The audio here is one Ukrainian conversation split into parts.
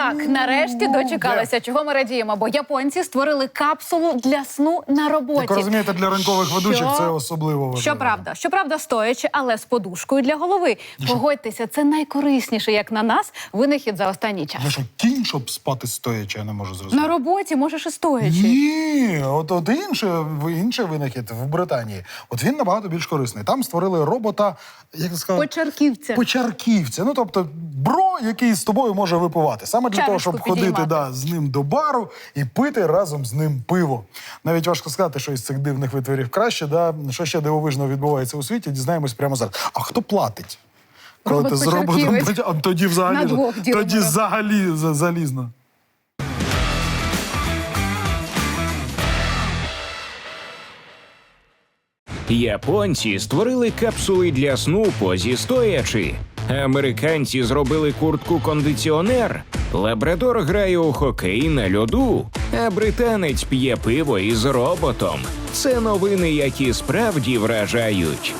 Так, нарешті дочекалися, чого ми радіємо, бо японці створили капсулу для сну на роботі. Як розумієте, для ранкових ведучих це особливо важливо. Щоправда, щоправда, стоячи, але з подушкою для голови. Погодьтеся, це найкорисніше, як на нас, винахід за останній час. Я що, кінь, щоб спати стоячи, я не можу зрозуміти. На роботі можеш і стоячи. Ні, от, от інше, інший винахід в Британії. От він набагато більш корисний. Там створили робота, як сказати, Почерківця. почарківця. Ну тобто, бро, який з тобою може випивати. Саме для того, щоб ходити да, з ним до бару і пити разом з ним пиво. Навіть важко сказати, що із цих дивних витворів краще. Да? Що ще дивовижного відбувається у світі, дізнаємось прямо зараз. А хто платить? Коли ти з роботом тоді взагалі тоді взагалі залізно. Японці створили капсули для сну позі стоячи. Американці зробили куртку кондиціонер. Лабрадор грає у хокей на льоду, а британець п'є пиво із роботом. Це новини, які справді вражають.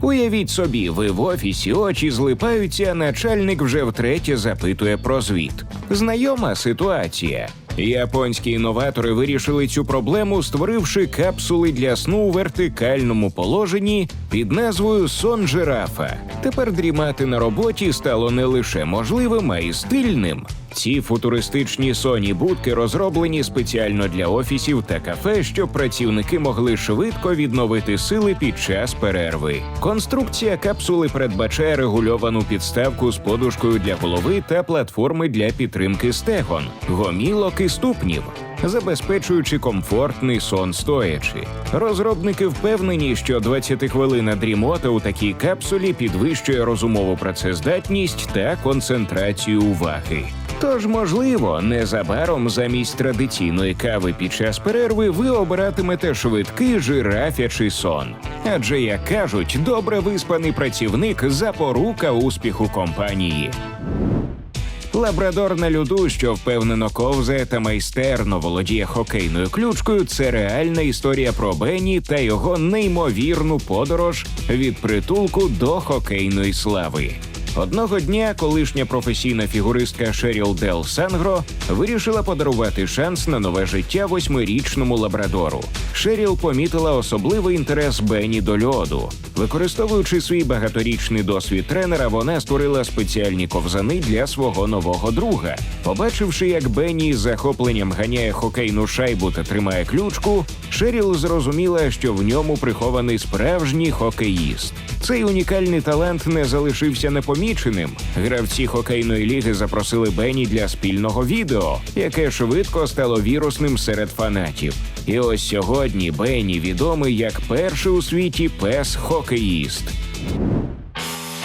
Уявіть собі, ви в офісі очі злипаються, а начальник вже втретє запитує про звіт. Знайома ситуація. Японські інноватори вирішили цю проблему, створивши капсули для сну у вертикальному положенні під назвою Сон жирафа. Тепер дрімати на роботі стало не лише можливим, а й стильним. Ці футуристичні соні будки розроблені спеціально для офісів та кафе, щоб працівники могли швидко відновити сили під час перерви. Конструкція капсули передбачає регульовану підставку з подушкою для голови та платформи для підтримки стегон, гомілок і ступнів. Забезпечуючи комфортний сон стоячи, розробники впевнені, що 20 хвилина дрімота у такій капсулі підвищує розумову працездатність та концентрацію уваги. Тож, можливо, незабаром замість традиційної кави під час перерви ви обиратимете швидкий жирафячий сон. Адже, як кажуть, добре виспаний працівник запорука успіху компанії. Лабрадор на льоду, що впевнено ковзає та майстерно володіє хокейною ключкою, це реальна історія про Бенні та його неймовірну подорож від притулку до хокейної слави. Одного дня колишня професійна фігуристка Шеріл Дел Сангро вирішила подарувати шанс на нове життя восьмирічному лабрадору. Шеріл помітила особливий інтерес Бенні до льоду. Використовуючи свій багаторічний досвід тренера, вона створила спеціальні ковзани для свого нового друга. Побачивши, як Бенні з захопленням ганяє хокейну шайбу та тримає ключку, Шеріл зрозуміла, що в ньому прихований справжній хокеїст. Цей унікальний талант не залишився непоміченим. Гравці хокейної ліги запросили Бенні для спільного відео, яке швидко стало вірусним серед фанатів. І ось сьогодні Бенні відомий як перший у світі пес-хокеїст.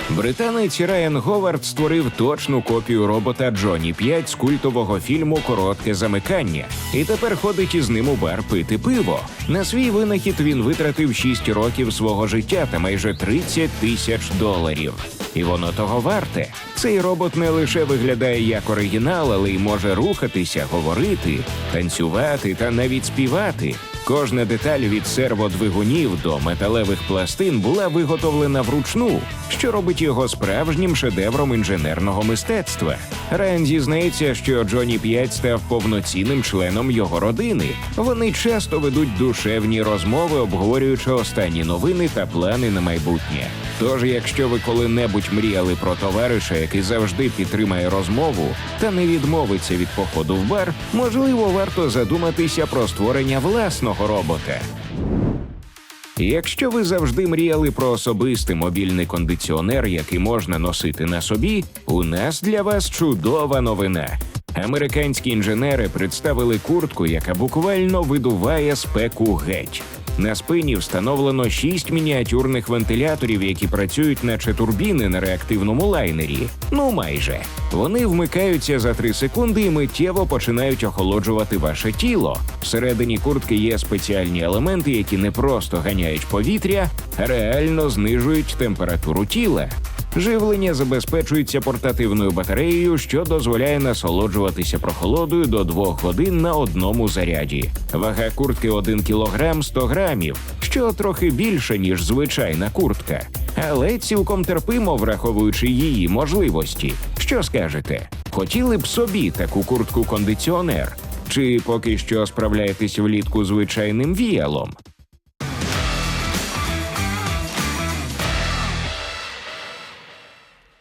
Британець Райан Говард створив точну копію робота Джоні 5 з культового фільму Коротке замикання і тепер ходить із ним у бар пити пиво. На свій винахід він витратив 6 років свого життя та майже 30 тисяч доларів. І воно того варте. Цей робот не лише виглядає як оригінал, але й може рухатися, говорити, танцювати та навіть співати. Кожна деталь від серводвигунів до металевих пластин була виготовлена вручну, що робить його справжнім шедевром інженерного мистецтва. Райан зізнається, що Джоні 5 став повноцінним членом його родини. Вони часто ведуть душевні розмови, обговорюючи останні новини та плани на майбутнє. Тож, якщо ви коли-небудь мріяли про товариша, який завжди підтримає розмову та не відмовиться від походу в бар, можливо, варто задуматися про створення власного робота. Якщо ви завжди мріяли про особистий мобільний кондиціонер, який можна носити на собі, у нас для вас чудова новина. Американські інженери представили куртку, яка буквально видуває спеку геть. На спині встановлено шість мініатюрних вентиляторів, які працюють наче турбіни на реактивному лайнері. Ну майже вони вмикаються за 3 секунди і миттєво починають охолоджувати ваше тіло. Всередині куртки є спеціальні елементи, які не просто ганяють повітря, а реально знижують температуру тіла. Живлення забезпечується портативною батареєю, що дозволяє насолоджуватися прохолодою до 2 годин на одному заряді. Вага куртки 1 кг 100 грамів, що трохи більше ніж звичайна куртка, але цілком терпимо, враховуючи її можливості. Що скажете? Хотіли б собі таку куртку кондиціонер? Чи поки що справляєтесь влітку звичайним віялом?